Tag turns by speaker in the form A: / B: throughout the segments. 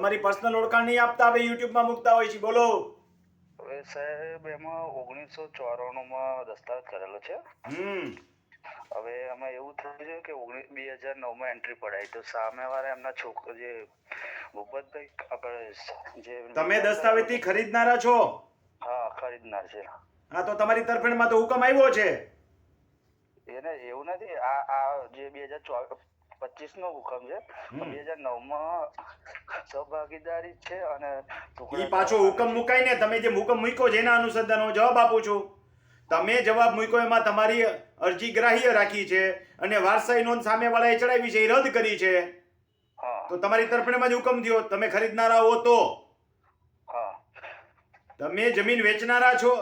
A: તમારી પર્સનલ ઓળખાણ નહીં આપતા આપણે યુટ્યુબમાં મૂકતા હોય છે બોલો.
B: હવે સાહેબ એમાં ઓગણીસો ચોરાણુંમાં દસ્તાવેજ કરેલો છે.
A: હમ.
B: હવે એમાં એવું થયું છે કે ઓગણીસ બે હજાર નવમાં એન્ટ્રી પડાઈ. તો સામેવાળા એમના છોકરા જે ભૂપતભાઈ આપણે જે
A: તમે દસ્તાવેજથી ખરીદનારા છો?
B: હા ખરીદનાર છે.
A: હા તો તમારી તરફેણમાં તો હુકમ આવ્યો છે.
B: એને એવું નથી આ આ જે બે હજાર પચીસ નો હુકમ છે બે હજાર નવમાં સહભાગીદારી છે અને
A: પાછો હુકમ મુકાય ને તમે જે હુકમ મૂક્યો છે એના અનુસંધાન હું જવાબ આપું છું. તમે જવાબ મૂક્યો એમાં તમારી અરજી ગ્રાહ્ય રાખી છે અને વારસાઈ નોંધ સામેવાળાએ ચડાવી છે એ રદ કરી છે. તો તમારી તરફેણમાં જ હુકમ થયો. તમે ખરીદનારા હો તો.
B: હા.
A: તમે જમીન વેચનારા છો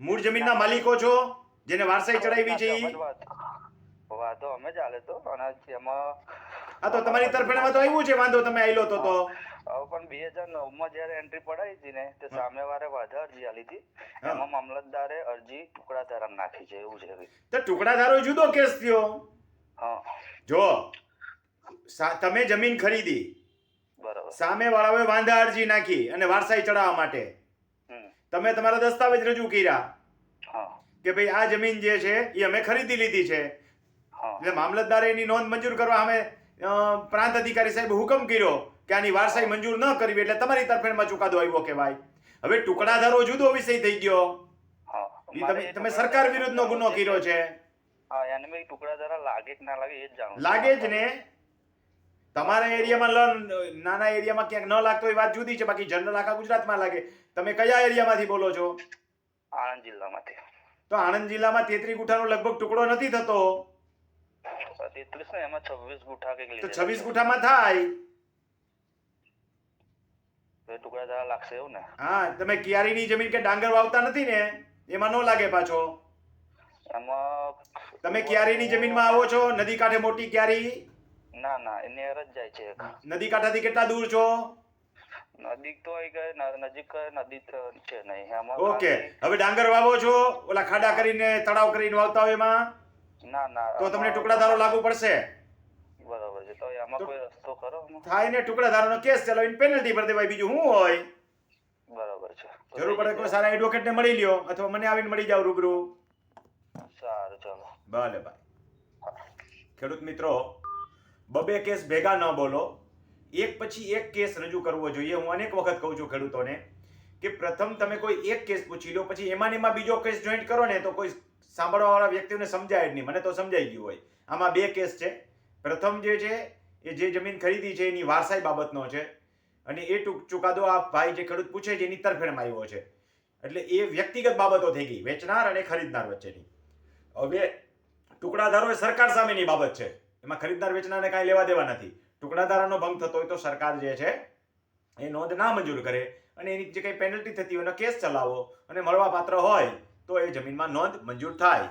A: મૂળ જમીનના માલિકો છો જેને વારસાઈ ચડાવી છે ઈ.
B: વાંધો- અમે અમે ચાલે તો અને એમાં
A: આ તો તમારી તરફેણમાં તો આવ્યું છે વાંધો તમે આયલો તો તો.
B: પણ બે હજાર નવમાં જયારે એન્ટ્રી પડાઈ હતી ને તે સામે વારે વાધા અરજી આલી હતી. એમાં મામલતદારે અરજી ટુકડા ધરામ નાખી છે એવું છે
A: તો ટુકડાધારો જુદો કેસ થયો.
B: હા.
A: જો તમે જમીન ખરીદી.
B: બરાબર.
A: સામે વાળાઓએ વાંધા અરજી નાખી અને વારસાઈ ચડાવવા માટે. તમે તમારા દસ્તાવેજ રજૂ કર્યા
B: હા.
A: કે ભાઈ આ જમીન જે છે એ અમે ખરીદી લીધી છે. એટલે મામલતદારે એની નોંધ મંજૂર કરવા અમે પ્રાંત અધિકારી સાહેબ હુકમ કર્યો કે આની વારસાઈ મંજૂર ન કરવી એટલે તમારી તરફેણમાં ચુકાદો આવ્યો કહેવાય. હવે ટુકડાધારો જુદો વિષય થઈ ગયો. તમે તમે સરકાર વિરુદ્ધનો ગુનો કર્યો છે.
B: લાગે કે જ
A: ને. તમારા એરિયામાં નાના એરિયામાં ક્યાંક ન લાગતો એ વાત જુદી છે બાકી જનરલ આખા ગુજરાતમાં લાગે. તમે કયા એરિયામાંથી બોલો છો?
B: આણંદ જિલ્લામાંથી.
A: તો આણંદ જિલ્લામાં તેત્રી ગુઠાનો લગભગ ટુકડો નથી થતો.
B: તેત્રીસ ને એમાં છવ્વીસ ગુઠા કંઈક
A: તો છવ્વીસ. ગુઠામાં થાય.
B: બે ટુકડા ધરા લાગશે એવું ને?
A: હા તમે કિયારીની જમીન કે ડાંગર વાવતા નથી ને? એમાં નો લાગે પાછો.
B: એમાં
A: તમે કિયારીની જમીનમાં આવો છો નદી કાંઠે મોટી કિયારી?
B: ના ના એની અરજ જાય છે નદી
A: નદી કાંઠાથી કેટલા દૂર છો?
B: નજીક તો નજીક નદી છે નહીં. એમાં
A: ઓકે હવે ડાંગર વાવો છો ઓલા ખાડા કરીને તળાવ કરીને વાવતા હોય એમાં?
B: ના ના
A: તો તમને ટુકડાદારો લાગુ પડશે?
B: બરાબર છે તો
A: આમાં
B: કોઈ રસ્તો ખરો
A: થાય ને ટુકડાદારોનો કેસ ચલાવીને પેનલ્ટી ભરી દેવાય બીજું શું હોય?
B: બરાબર છે.
A: જરૂર પડે કોઈ સારા એડવોકેટને મળી લ્યો અથવા મને આવીને મળી જાવ રૂબરૂ.
B: સારું ચાલો.
A: ભલે ભાઈ. ખેડૂત મિત્રો બબે કેસ ભેગા ન બોલો. એક પછી એક કેસ રજૂ કરવો જોઈએ. હું અનેક વખત કહું છું ખેડૂતોને કે પ્રથમ તમે કોઈ એક કેસ પૂછી લો પછી એમાં એમાં બીજો કેસ જોઈન્ટ કરો ને તો કોઈ સાંભળવાવાળા વ્યક્તિઓને સમજાય જ નહીં. મને તો સમજાઈ ગયું હોય. આમાં બે કેસ છે. પ્રથમ જે છે, એ જે જમીન ખરીદી છે, એની વારસાઈ બાબતનો છે. અને એ ટૂંક ચુકાદો આ ભાઈ જે ખેડૂત પૂછે છે, એની તરફેણમાં આવ્યો છે. એટલે એ વ્યક્તિગત બાબતો થઈ ગઈ. વેચનાર અને ખરીદનાર વચ્ચેની. હવે ટુકડાધારો એ સરકાર સામેની બાબત છે. એમાં ખરીદનાર વેચનારને કાંઈ લેવા દેવા નથી. ટુકડાધારાનો ભંગ થતો હોય તો સરકાર જે છે, એ નોંધ ના મંજૂર કરે અને એની જે કંઈ પેનલ્ટી થતી હોય એનો કેસ ચલાવો અને મળવા પાત્ર હોય તો એ જમીનમાં નોંધ મંજૂર થાય.